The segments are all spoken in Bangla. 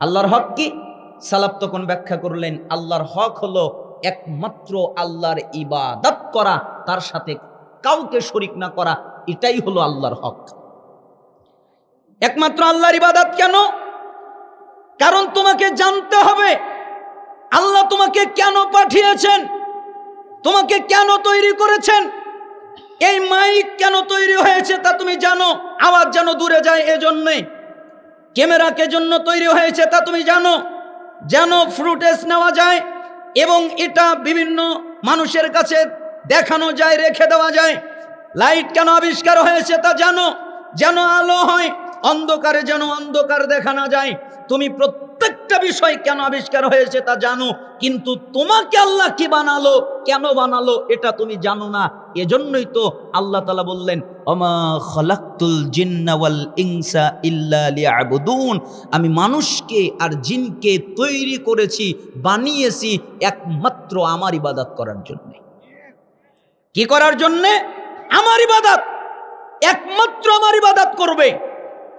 আল্লাহর হক কি? সালাফ তখন ব্যাখ্যা করলেন, আল্লাহর হক হলো একমাত্র আল্লাহর ইবাদত করা, তার সাথে কাউকে শরিক না করা, এটাই হলো আল্লাহর হক। একমাত্র আল্লাহর ইবাদত কেন? কারণ তোমাকে জানতে হবে, আল্লাহ তোমাকে কেন পাঠিয়েছেন? তোমাকে কেন তৈরি করেছেন? এই মাইক কেন তৈরি হয়েছে তা তুমি জানো? আওয়াজ যেন দূরে যায় এজন্যে। ক্যামেরা কে জন্য তৈরি হয়েছে, তা তুমি জানো। যেন ফ্রুটেজ নেওয়া যায় এবং এটা বিভিন্ন মানুষের কাছে দেখানো যায়, রেখে দেওয়া যায়। লাইট কেন আবিষ্কার হয়েছে তা জানো? যেন আলো হয়, অন্ধকারে যেন অন্ধকার দেখানো যায়। তুমি প্রত্যেকটা বিষয় কেন আবিষ্কার হয়েছে তা জানো, কিন্তু তোমাকে আল্লাহ কি বানালো, কেন বানালো এটা তুমি জানো না। এজন্যই তো আল্লাহ তালা বললেন খলাক্তুল ইল্লা আমি মানুষকে আর জিনকে তৈরি করেছি, বানিয়েছি একমাত্র আমার ইবাদত করার জন্য। কি করার জন্যে? আমার ইবাদত। একমাত্র আমার ইবাদত করবে,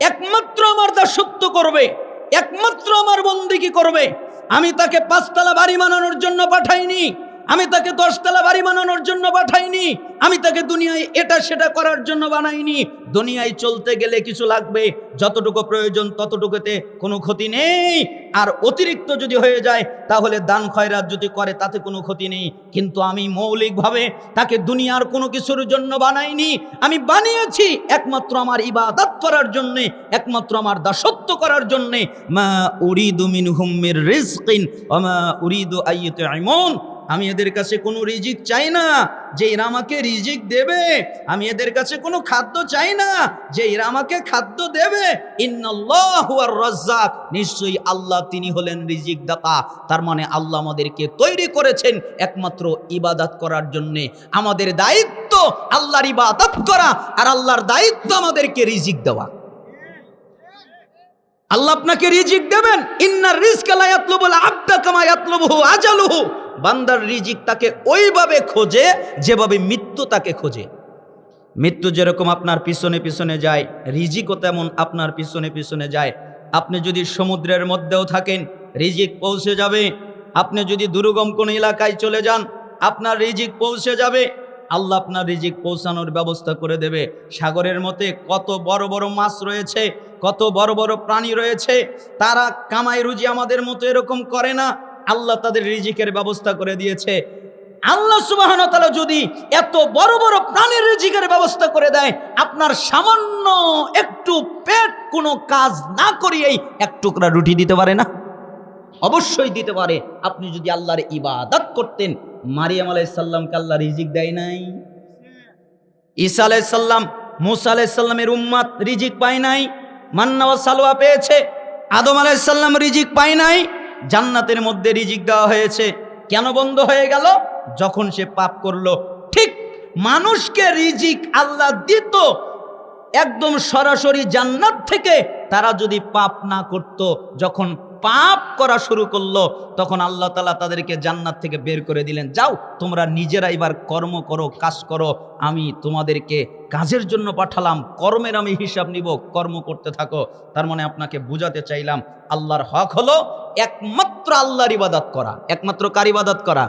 একমাত্র আমার দাসত্ব করবে। একমাত্র আমার বন্দিকি করবে? আমি তাকে পাঁচতলা বাড়ি বানানোর জন্য পাঠাইনি। আমি তাকে দশতলা বাড়ি বানানোর জন্য পাঠাইনি। আমি তাকে দুনিয়ায় এটা সেটা করার জন্য বানাইনি। দুনিয়ায় চলতে গেলে কিছু লাগবে, যতটুকু প্রয়োজন ততটুকুতে কোনো ক্ষতি নেই। আর অতিরিক্ত যদি হয়ে যায়, তাহলে দান খয়রাত যদি করে, তাতে কোনো ক্ষতি নেই। কিন্তু আমি মৌলিকভাবে তাকে দুনিয়ার কোনো কিছুর জন্য বানাইনি। আমি বানিয়েছি একমাত্র আমার ইবাদত করার জন্যে, একমাত্র আমার দাসত্ব করার জন্যে। মা উরিদু মিন হুম্মির রিজকিন ওমা উরিদু আইয়ুতে আইমন আমি এদের কাছে কোনো রিজিক চাই না যে এরা আমাকে রিজিক দেবে। আমি এদের কাছে কোনো খাদ্য চাই না যে এরা আমাকে খাদ্য দেবে। আর রাজ্জাক নিশ্চয়ই আল্লাহ তিনি হলেন রিজিক দাতা তার মানে আল্লাহ আমাদেরকে তৈরি করেছেন একমাত্র ইবাদত করার জন্যে। আমাদের দায়িত্ব আল্লাহর ইবাদত করা আর আল্লাহর দায়িত্ব আমাদেরকে রিজিক দেওয়া। আল্লাহ আপনাকে রিজিক দেবেন। ইন্নার রিজক লা ইয়াতলুবুল আবদা কামা ইয়াতলুবুহু আজালুহু। বান্দার রিজিক তাকে ওইভাবে খোঁজে যেভাবে মৃত্যু তাকে খোঁজে। মৃত্যু যেরকম আপনার পিছনে পিছনে যায়, রিজিকও তেমন আপনার পিছনে পিছনে যায়। আপনি যদি সমুদ্রের মধ্যেও থাকেন, রিজিক পৌঁছে যাবে। আপনি যদি দুর্গম কোনো এলাকায় চলে যান, আপনার রিজিক পৌঁছে যাবে। আল্লাহ আপনার রিজিক পৌঁছানোর ব্যবস্থা করে দেবে। সাগরের মতে কত বড় বড় মাছ রয়েছে, কত বড় বড় প্রাণী রয়েছে, তারা কামাই রুজি আমাদের মতো এরকম করে না। আল্লাহ তাদের রিজিকের ব্যবস্থা করে দিয়েছে। আল্লাহ সুবাহন তালা যদি এত বড় বড় প্রাণীর রিজিকের ব্যবস্থা করে দেয়, আপনার সামান্য একটু পেট কোনো কাজ না করিয়েই এক টুকরা রুটি দিতে পারে না? অবশ্যই দিতে পারে। আপনি যদি আল্লাহর ইবাদত করতেন, মারিয়াম আলাইসাল্লামকে আল্লাহ রিজিক দেয় নাই। ঈসা আলাইসাল্লাম মুসা আলাইসাল্লামের উম্মাদ রিজিক পায় নাই। মান্না সালোয়া পেয়েছে। আদম আলাইসাল্লাম রিজিক পায় নাই। জান্নাতের মধ্যে রিজিক দেওয়া হয়েছে। কেন বন্ধ হয়ে গেল? যখন সে পাপ করল, ঠিক মানুষকে রিজিক আল্লাহ দিত, একদম সরাসরি জান্নাত থেকে তারা যদি পাপ না করত, যখন পাপ করা শুরু করল, তখন আল্লাহ তালা তাদেরকে জান্নাত থেকে বের করে দিলেন। যাও, তোমরা নিজেরা এবার কর্ম করো, কাজ করো, আমি তোমাদেরকে কাজের জন্য পাঠালাম, কর্মের আমি হিসাব নিব, কর্ম করতে থাকো। তার মানে আপনাকে বুঝাতে চাইলাম, আল্লাহর হক হলো একমাত্র আল্লাহর ইবাদত করা। একমাত্র কার ইবাদত করা?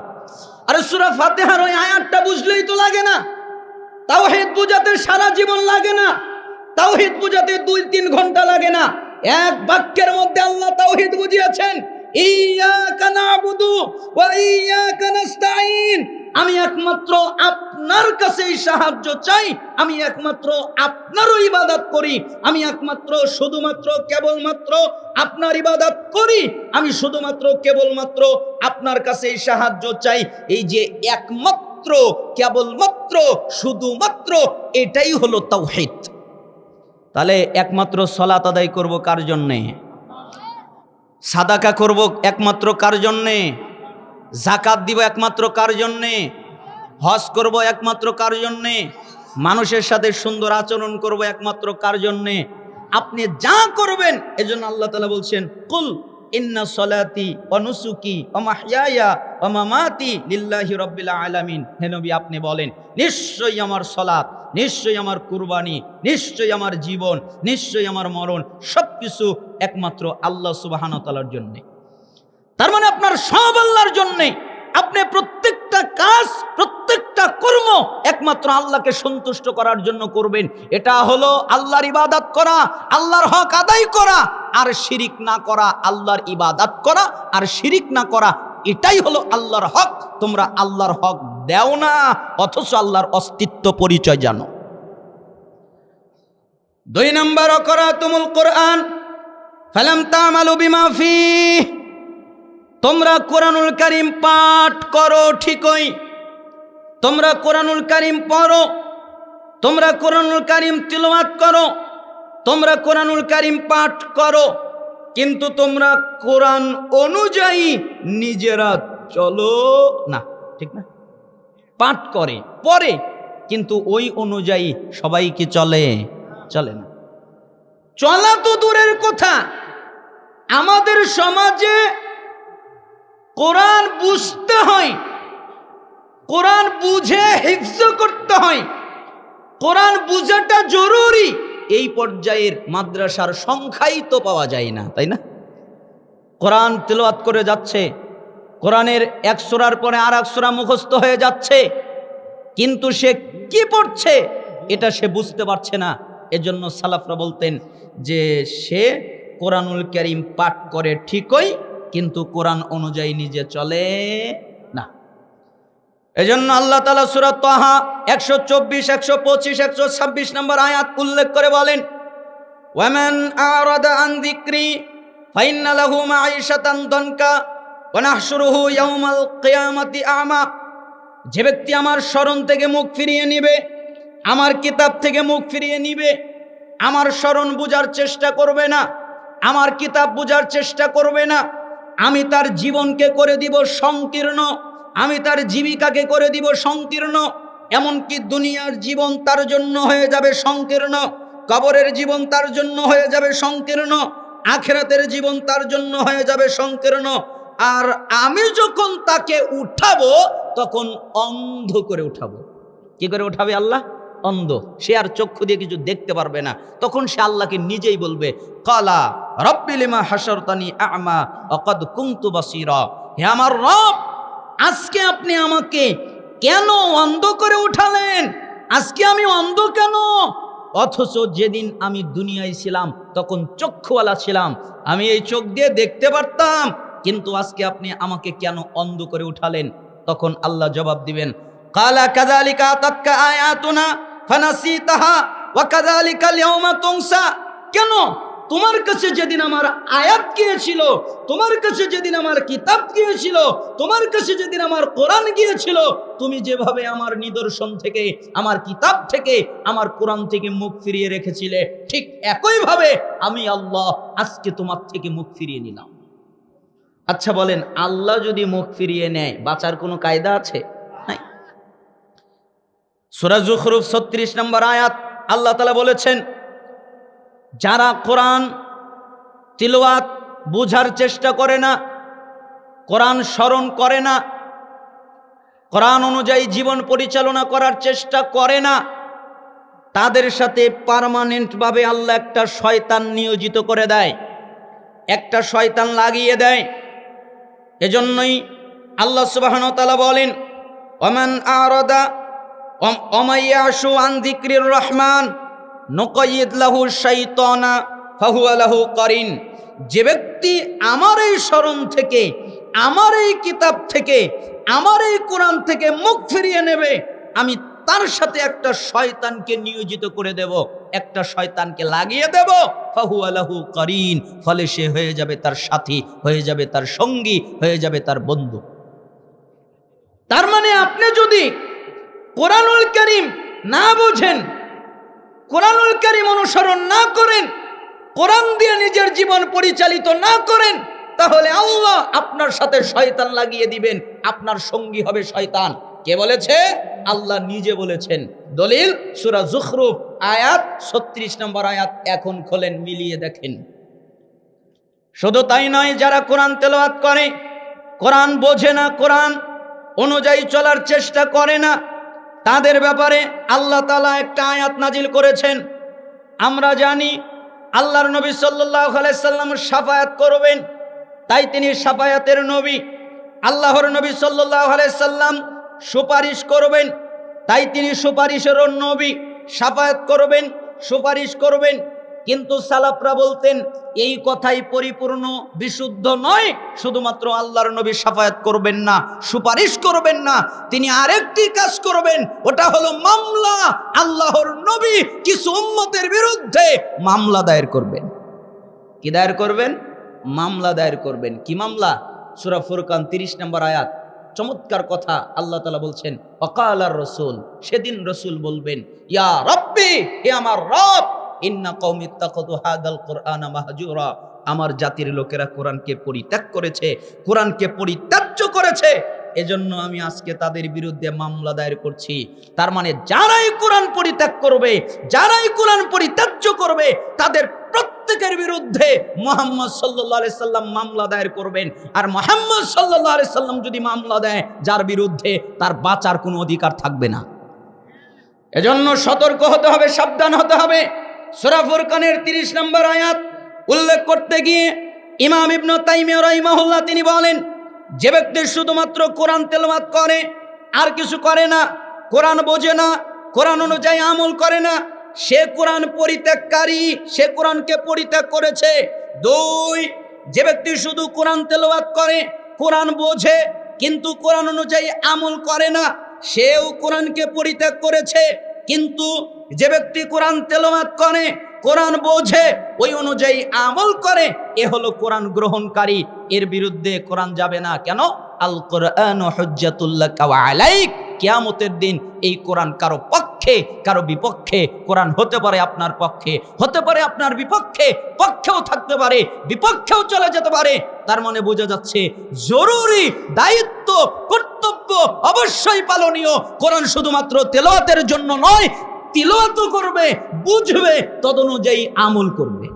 আরে সুরা ফাতেহার ওই আয়াতটা বুঝলেই তো লাগে না। তাও তাওহিদ বুঝাতে সারা জীবন লাগে না। তাও তাওহিদ বুঝাতে দুই তিন ঘণ্টা লাগে না। এক বাক্যের মধ্যে আল্লাহ তাওহিদ বুঝিয়েছেন আমি একমাত্র আপনার কাছেই সাহায্য চাই, আমি একমাত্র আপনারও ইবাদত করি, আমি একমাত্র শুধুমাত্র কেবলমাত্র আপনার ইবাদত করি, আমি শুধুমাত্র কেবলমাত্র আপনার কাছেই সাহায্য চাই। এই যে একমাত্র, কেবলমাত্র, শুধুমাত্র, এটাই হলো তাওহিদ। তাহলে একমাত্র সলাত আদায় করব কার জন্যে? সাদাকা করব একমাত্র কার জন্যে? জাকাত দিব একমাত্র কার জন্যে? হজ করব একমাত্র কার জন্যে? মানুষের সাথে সুন্দর আচরণ করব একমাত্র কার জন্যে? আপনি যা করবেন, এজন্য আল্লাহ তালা বলছেন, কুল ইন্না সলাতি অনুসুকি অমাহিয়া অমামাতি লিল্লাহি রব্বিল আলামিন। হে নবী, আপনি বলেন, নিশ্চয়ই আমার সলাত নিশ্চয়ই আমার কুরবানি, নিশ্চয়ই আমার জীবন, নিশ্চয়ই আমার মরণ সব কিছু একমাত্র আল্লাহ সুবাহানতালার জন্যে। তার মানে আপনার সব আল্লাহর জন্যে। আপনি প্রত্যেকটা কাজ প্রত্যেকটা কর্ম একমাত্র আল্লাহকে সন্তুষ্ট করার জন্য করবেন, এটা হলো আল্লাহর ইবাদত করা, আল্লাহর হক আদায় করা, আর শিরিক না করা, আল্লাহর ইবাদত করা, আর শিরিক না করা, এটাই হলো আল্লাহর হক। তোমরা আল্লাহর হক দেও না, অথচ আল্লাহর অস্তিত্ব পরিচয় জানো। দুই নম্বর অকরা তুমুল কোরআন, ফালাম তামালু বিমা ফি তোমরা কোরআনুল করিম পাঠ করো ঠিকই। তোমরা কোরআনুল করিম পড়ো। তোমরা কোরআনুল কারিম তিলওয়াত করো। তোমরা কোরআনুল কারিম পাঠ করো। কিন্তু তোমরা কোরআন অনুযায়ী নিজেরা চলো না, ঠিক না? পাঠ করে পরে কিন্তু ওই অনুযায়ী সবাই কি চলে? চলে না। চলা তো দূরের কথা। আমাদের সমাজে কোরআন বুঝতে হয়। কোরআন বুঝে হিফজ করতে হয়। কোরআন বুঝাটা জরুরি। এই পর্যায়ের মাদ্রাসার সংখ্যাই তো পাওয়া যায় না, তাই না? কোরআন তেলাওয়াত করে যাচ্ছে। কোরআনের এক সোরার পরে আর এক সোরা মুখস্থ হয়ে যাচ্ছে। কিন্তু সে কি পড়ছে, এটা সে বুঝতে পারছে না। এজন্য সালাফরা বলতেন যে সে কোরআনুল করিম পাঠ করে ঠিকই কিন্তু কোরআন অনুযায়ী নিজে চলে না। এজন্য আল্লাহ তালা সুরাত তাহা একশো চব্বিশ, একশো পঁচিশ, একশো ছাব্বিশ নম্বর আয়াত উল্লেখ করে বলেন, ওয়ামান আরাদা আন যিকরি ফাইন্না লাহু মাঈশাতান দনকা ওয়া নাহশুরুহু ইয়াউমাল কিয়ামাতি আমা। যে ব্যক্তি আমার স্মরণ থেকে মুখ ফিরিয়ে নিবে, আমার কিতাব থেকে মুখ ফিরিয়ে নিবে, আমার স্মরণ বুঝার চেষ্টা করবে না, আমার কিতাব বুঝার চেষ্টা করবে না আমি তার জীবনকে করে দিব সংকীর্ণ। আমি তার জীবিকাকে করে দিব সংকীর্ণ। এমনকি দুনিয়ার জীবন তার জন্য হয়ে যাবে সংকীর্ণ। কবরের জীবন তার জন্য হয়ে যাবে সংকীর্ণ। আখেরাতের জীবন তার জন্য হয়ে যাবে সংকীর্ণ। আর আমি যখন তাকে উঠাবো, তখন অন্ধ করে উঠাবো। কি করে উঠাবে আল্লাহ? অন্ধ। সে আর চক্ষু দিয়ে কিছু দেখতে পারবে না। তখন সে আল্লাহকে নিজেই বলবে, কালা রব্বিলিমা হাসরতানি আমা অকদ কুন্তু বাসিরা। হে আমার রব, আজকে আপনি আমাকে কেন অন্ধ করে উঠালেন? আজকে আমি অন্ধ কেন? অথচ যেদিন আমি দুনিয়ায় ছিলাম, তখন চক্ষুওয়ালা ছিলাম। আমি এই চোখ দিয়ে দেখতে পারতাম, কিন্তু আজকে আপনি আমাকে কেন অন্ধ করে উঠালেন? তখন আল্লাহ জবাব দিবেন, কালা কাদালিকা তাক্কা আয়াতুনা। ফানাসিতাহা ওয়া কাদালিকা লিয়াউমা তুনসা কেন? তোমার কাছে যেদিন আমার আয়াত গিয়েছিল, তোমার কাছে যেদিন আমার কিতাব গিয়েছিল, তোমার কাছে যেদিন আমার কোরআন গিয়েছিল, তুমি যেভাবে আমার নিদর্শন থেকে, আমার কিতাব থেকে, আমার কোরআন থেকে মুখ ফিরিয়ে রেখেছিলে, ঠিক একইভাবে আমি আল্লাহ আজকে তোমার থেকে মুখ ফিরিয়ে নিলাম। আচ্ছা বলেন, আল্লাহ যদি মুখ ফিরিয়ে নেয়, বাঁচার কোনো কায়দা আছে? নাই সুরাজ জুখরুফ ছত্রিশ নম্বর আয়াত, আল্লাহ তালা বলেছেন, যারা কোরআন তিলওয়াত বুঝার চেষ্টা করে না, কোরআন স্মরণ করে না, কোরআন অনুযায়ী জীবন পরিচালনা করার চেষ্টা করে না, তাদের সাথে পারমানেন্টভাবে আল্লাহ একটা শয়তান নিয়োজিত করে দেয়। একটা শয়তান লাগিয়ে দেয়। এজন্যই আল্লাহ সুবাহনতালা বলেন, ওমান আরদা অমাইয়াশু আন যিকরির রহমান নকয়িদ লাহু শাইতানা, ফাহুয়া লাহু করিন। যে ব্যক্তি আমার এই স্মরণ থেকে, আমার এই কিতাব থেকে, আমার এই কোরআন থেকে মুখ ফিরিয়ে নেবে, আমি তার সাথে একটা শয়তানকে নিয়োজিত করে দেব, একটা শয়তানকে লাগিয়ে দেব ফাহু আলাহু করিন। ফলে সে হয়ে যাবে তার সাথী, হয়ে যাবে তার সঙ্গী, হয়ে যাবে তার বন্ধু। তার মানে আপনি যদি কোরআনুল করিম না বোঝেন, কোরআনুল করিম অনুসরণ না করেন, কোরআন দিয়ে নিজের জীবন পরিচালিত না করেন, তাহলে আল্লাহ আপনার সাথে শয়তান লাগিয়ে দিবেন, আপনার সঙ্গী হবে শয়তান। কে বলেছে? আল্লাহ নিজে বলেছেন। দলিল, সুরা জুখরুফ, আয়াত ছত্রিশ নম্বর আয়াত এখন খোলেন, মিলিয়ে দেখেন। শুধু তাই নয়, যারা কোরআন তেলাওয়াত করে, কোরআন বোঝে না, কোরআন অনুযায়ী চলার চেষ্টা করে না তাদের ব্যাপারে আল্লাহ তালা একটা আয়াত নাজিল করেছেন। আমরা জানি আল্লাহর নবী সাল্লাহ সাল্লাম সাফায়াত করবেন, তাই তিনি সাফায়াতের নবী। আল্লাহর নবী সাল্লাহ সাল্লাম সুপারিশ করবেন, তাই তিনি সুপারিশেরও নবী। সাফায়াত করবেন, সুপারিশ করবেন কিন্তু সালাফরা বলতেন, এই কথাই পরিপূর্ণ, বিশুদ্ধ নয়। শুধুমাত্র আল্লাহর নবী সাফায়াত করবেন না, সুপারিশ করবেন না, তিনি আরেকটি কাজ করবেন, ওটা হলো মামলা। আল্লাহর নবী কিছু উম্মতের বিরুদ্ধে মামলা দায়ের করবেন। কি দায়ের করবেন? মামলা দায়ের করবেন। কি মামলা? সুরা ফুরকান তিরিশ নম্বর আয়াত। চমৎকার কথা আল্লাহ তালা বলছেন অকাল আর রসুল, সেদিন রসুল বলবেন, ইয়া রব্বি, হে আমার রব ইন্না কৌমি হাদাল কোরআন মাহজুরা। আমার জাতির লোকেরা কোরআনকে পরিত্যাগ করেছে, কোরআনকে পরিত্যাজ্য করেছে। এজন্য আমি আজকে তাদের বিরুদ্ধে মামলা দায়ের করছি। তার মানে যারাই কোরআন পরিত্যাগ করবে, যারাই কোরআন পরিত্যাজ্য করবে, তাদের প্রত্যেকের বিরুদ্ধে মোহাম্মদ সাল্লাহ সাল্লাম মামলা দায়ের করবেন। আর মোহাম্মদ সাল্লাহ সাল্লাম যদি মামলা দেয়, যার বিরুদ্ধে তার বাঁচার কোনো অধিকার থাকবে না। এজন্য সতর্ক হতে হবে, সাবধান হতে হবে। সুরা ফুরকানের তিরিশ নম্বর আয়াত উল্লেখ করতে গিয়ে ইমাম ইবনু তাইমিয়া রাহিমাহুল্লাহ তিনি বলেন, যে ব্যক্তি শুধুমাত্র কোরআন তেলাওয়াত করে, আর কিছু করে না, কোরআন বোঝে না, কোরআন অনুযায়ী আমল করে না, সে কোরআন পরিত্যাগকারী, সে কোরআনকে পরিত্যাগ করেছে। দুই, যে ব্যক্তি শুধু কোরআন তেলাওয়াত করে, কোরআন বোঝে, কিন্তু কোরআন অনুযায়ী আমল করে না, সেও কোরআনকে পরিত্যাগ করেছে, কিন্তু যে ব্যক্তি কোরআন তেলাওয়াত করে, কোরআন বোঝে, ওই অনুযায়ী আমল করে, এ হলো কোরআন গ্রহণকারী। এর বিরুদ্ধে কোরআন যাবে না। কেন? আল কোরআন হজ্জাতুল্লাহ কিয়ামতের দিন এই কোরআন কারও পক্ষে, কারও বিপক্ষে, কোরআন হতে পারে আপনার পক্ষে, হতে পারে আপনার বিপক্ষে, পক্ষেও থাকতে পারে, বিপক্ষেও চলে যেতে পারে। তার মানে বোঝা যাচ্ছে জরুরি দায়িত্ব, কর্তব্য অবশ্যই পালনীয়। কোরআন শুধুমাত্র তেলোয়াতের জন্য নয় তিলওয়াত করবে, বুঝবে, তদনুযায়ী আমল করবে।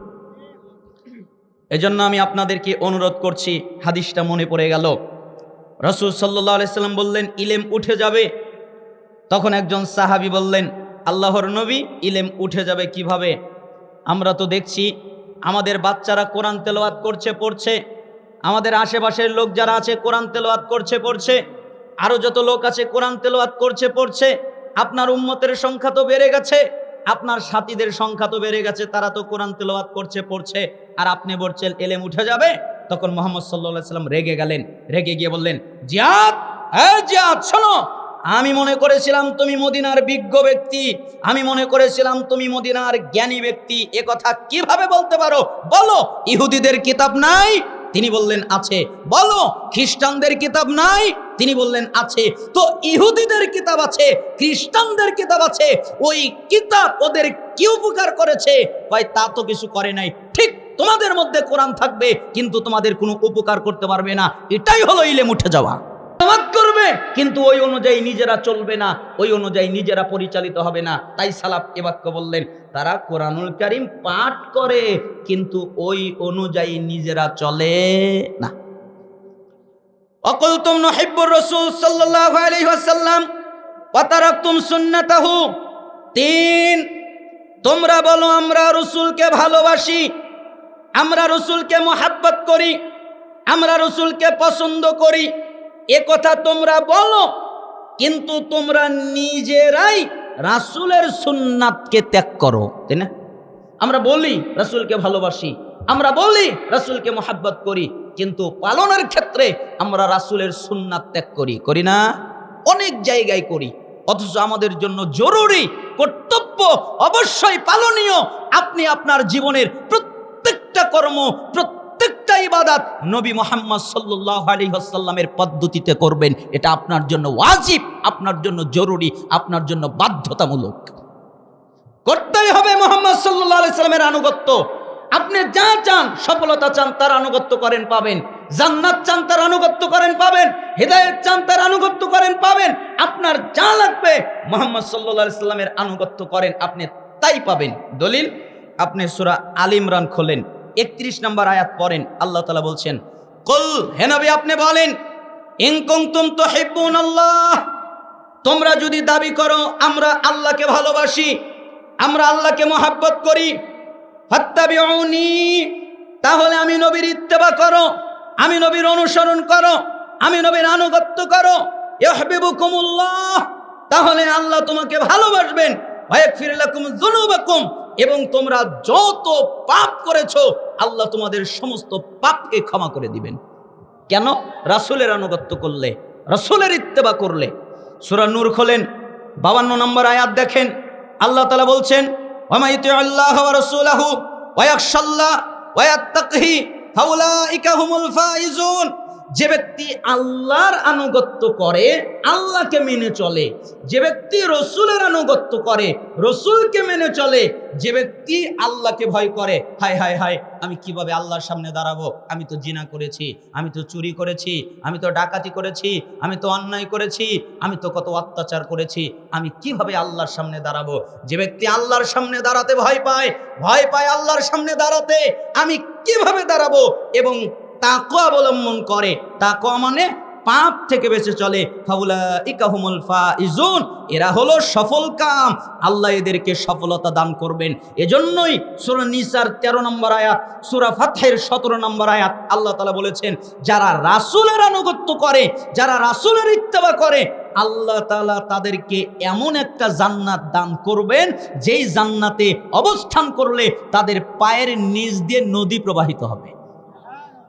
এজন্য আমি আপনাদেরকে অনুরোধ করছি, হাদিসটা মনে পড়ে গেল। রসুল সাল্লাহ আলাইসাল্লাম বললেন, ইলেম উঠে যাবে? তখন একজন সাহাবি বললেন, আল্লাহর নবী ইলেম উঠে যাবে কীভাবে? আমরা তো দেখছি, আমাদের বাচ্চারা কোরআন তেলাওয়াত করছে, পড়ছে। আমাদের আশেপাশের লোক যারা আছে, কোরআন তেলাওয়াত করছে, পড়ছে। আরও যত লোক আছে, কোরআন তেলাওয়াত করছে, পড়ছে। আপনার উম্মতের সংখ্যা তো বেড়ে গেছে, আপনার সাথীদের সংখ্যা তো বেড়ে গেছে, তারা তো কোরআন তেলাওয়াত করছে, পড়ছে, আর আপনি বলছেন এলেম উঠে যাবে? তখন মোহাম্মদ সাল্লা সাল্লাম রেগে গেলেন, রেগে গিয়ে বললেন, জিয়াদ হ্যাঁ জিয়াদ, শোনো, আমি মনে করেছিলাম তুমি মদিনার বিজ্ঞ ব্যক্তি, আমি মনে করেছিলাম তুমি মদিনার জ্ঞানী ব্যক্তি, এ কথা কীভাবে বলতে পারো? বলো, ইহুদিদের কিতাব নাই তিনি বললেন, আছে। বলো, খ্রিস্টানদের কিতাব নাই? তিনি বললেন, আছে। তো ইহুদিদের কিতাব আছে, খ্রিস্টানদের কিতাব আছে। ওই কিতাব ওদের কি উপকার করেছে? কয়, তা তো কিছু করে নাই। ঠিক তোমাদের মধ্যে কোরআন থাকবে, কিন্তু তোমাদের কোনো উপকার করতে পারবে না। এটাই হলো ইলেম উঠে যাওয়া। করবে কিন্তু ওই অনুযায়ী নিজেরা চলবে না, ওই অনুযায়ী নিজেরা পরিচালিত হবে না। তাই সালাফ এ বাক্য বললেন, তারা কোরআনুল কারিম পাঠ করে, কিন্তু ওই অনুযায়ী নিজেরা চলে না। রসুল ওয়াসাল্লাম ওয়া সুন্নাতাহু। তিন, তোমরা বলো, আমরা রসুলকে ভালোবাসি, আমরা রসুলকে মোহাব্বত করি, আমরা রসুলকে পছন্দ করি। এ কথা তোমরা বলো, কিন্তু তোমরা নিজেরাই রাসুলের সুন্নাতকে ত্যাগ করো, তাই না? আমরা বলি রাসুলকে ভালোবাসি, আমরা বলি রাসুলকে মোহাব্বত করি, কিন্তু পালনের ক্ষেত্রে আমরা রাসুলের সুন্নাত ত্যাগ করি করি না? অনেক জায়গায় করি, অথচ আমাদের জন্য জরুরি, কর্তব্য অবশ্যই পালনীয়। আপনি আপনার জীবনের প্রত্যেকটা কর্ম প্রত্যেকটা ইবাদাত নবী মোহাম্মদ সাল্লাহ আলী আসাল্লামের পদ্ধতিতে করবেন। এটা আপনার জন্য ওয়াজিব, আপনার জন্য জরুরি, আপনার জন্য বাধ্যতামূলক। করতেই হবে মোহাম্মদ সাল্লাহ আলি সাল্লামের আনুগত্য। আপনি যা চান, সফলতা চান, তার আনুগত্য করেন, পাবেন। জান্নাত চান, তার আনুগত্য করেন, পাবেন। হৃদায়ত চান, তার আনুগত্য করেন, পাবেন। আপনার যা লাগবে, মোহাম্মদ সাল্লাহ সাল্লামের আনুগত্য করেন, আপনি তাই পাবেন। দলিল, আপনি সুরা আল ইমরান খোলেন। একত্রিশ নম্বর আয়াত পড়েন, আল্লাহ তালা বলছেন, কল, হে নবী, আপনি বলেন ইনকুম তুম তো হেব্বুন আল্লাহ তোমরা যদি দাবি করো, আমরা আল্লাহকে ভালোবাসি, আমরা আল্লাহকে মহাব্বত করি, ফাত্তাবিউনি তাহলে আমি নবীর ইত্তেবা করো, আমি নবীর অনুসরণ করো, আমি নবীর আনুগত্য করো ইহবিবুকুমুল্লাহ তাহলে আল্লাহ তোমাকে ভালোবাসবেন ওয়ায়াগফিরলাকুম যুনুবাকুম এবং তোমরা যত পাপ করেছ আল্লাহ তোমাদের সমস্ত পাপকে ক্ষমা করে দিবেন। কেন? রাসুলের আনুগত্য করলে, রাসুলের ইত্তেবা করলে। সুরা নূর খোলেন, বাবান্ন নম্বর আয়াত দেখেন, আল্লাহ তালা বলছেন আল্লাহ যে ব্যক্তি আল্লাহর আনুগত্য করে, আল্লাহকে মেনে চলে। যে ব্যক্তি রসুলের আনুগত্য করে, রসুলকে মেনে চলে। যে ব্যক্তি আল্লাহকে ভয় করে, হায় হায় হায়, আমি কীভাবে আল্লাহর সামনে দাঁড়াবো? আমি তো জিনা করেছি, আমি তো চুরি করেছি, আমি তো ডাকাতি করেছি, আমি তো অন্যায় করেছি, আমি তো কত অত্যাচার করেছি, আমি কীভাবে আল্লাহর সামনে দাঁড়াবো? যে ব্যক্তি আল্লাহর সামনে দাঁড়াতে ভয় পায় ভয় পায় আল্লাহর সামনে দাঁড়াতে, আমি কীভাবে দাঁড়াবো? এবং তাকো অবলম্বন করে। তাকো মানে পাপ থেকে বেঁচে চলে। ইকাহুমুল ফাইজুন, এরা হলো সফল কাম। আল্লাহ এদেরকে সফলতা দান করবেন। এজন্যই সূরা নিসার 13 নম্বর আয়াত, সূরা ফাতহের 17 নম্বর আয়াত আল্লাহ তাআলা বলেছেন, যারা রাসূলের আনুগত্য করে, যারা রাসূলের ইত্তেবা করে, আল্লাহ তাআলা তাদেরকে এমন একটা জান্নাত দান করবেন, যেই জান্নাতে অবস্থান করলে তাদের পায়ের নিচ দিয়ে নদী প্রবাহিত হবে।